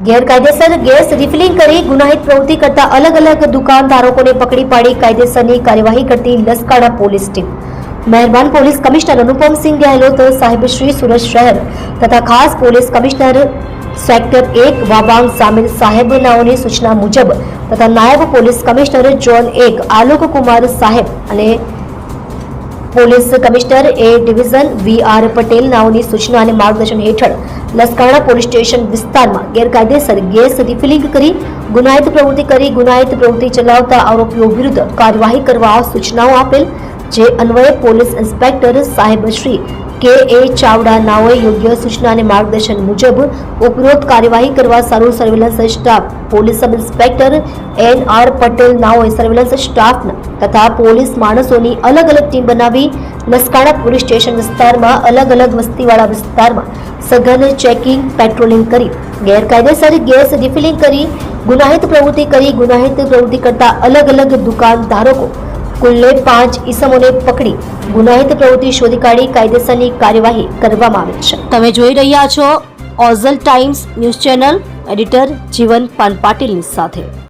ગેરકાયદેસર gas refilling કરી ગુનાહિત પ્રવૃત્તિ કરતા અલગ અલગ દુકાનધારકોને પકડી પાડી કાયદેસરની કાર્યવાહી કરતી લસકાણા પોલીસ ટીમ. મહેરબાન પોલીસ કમિશનર અનુપમસિંહ ગેહલોત સાહેબ શ્રી સુરત શહેર તથા ખાસ પોલીસ કમિશનર સેક્ટર એક વાબાંગ સામેલ સાહેબ નાઓની સૂચના મુજબ તથા નાયબ પોલીસ કમિશનર જોન એક આલોક કુમાર સાહેબ અને police commissioner A division V R Patel નાઓની સૂચના અને માર્ગદર્શન હેઠળ લસકાણા પોલીસ સ્ટેશન વિસ્તારમાં ગેરકાયદેસર ગેસ રિફિલિંગ કરી ગુનાહિત પ્રવૃત્તિ કરી ગુનાહિત પ્રવૃત્તિ ચલાવતા આરોપીઓ વિરુદ્ધ કાર્યવાહી કરવા સૂચનાઓ આપેલ જે અન્વયે પોલીસ ઇન્સ્પેક્ટર સાહેબ શ્રી કે એ ચાવડા નાઓએ યોગ્ય સૂચના અને માર્ગદર્શન મુજબ ઉપરોક્ત કાર્યવાહી કરવા સારું surveillance staff police sub inspector N R Patel નાઓએ surveillance સ્ટાફના તથા પોલીસ માણસોની અલગ અલગ ટીમ બનાવી લસકાણા પોલીસ સ્ટેશન વિસ્તારમાં અલગ અલગ વસ્તીવાળા વિસ્તારમાં સઘન ચેકિંગ પેટ્રોલિંગ કરી, ગેરકાયદેસર ગેસ રિફિલિંગ કરી, ગુનાહિત પ્રવૃત્તિ કરી, ગુનાહિત પ્રવૃત્તિ કરતા અલગ અલગ દુકાનધારકો કુલ્લે પાંચ ઈસમોને પકડી ગુનાહિત પ્રવૃત્તિ શોધી કાઢી કાયદેસરની કાર્યવાહી કરવામાં આવી છે. તમે જોઈ રહ્યા છો ઓઝલ Times news channel, editor Jeevan પાન પાટીલની સાથે.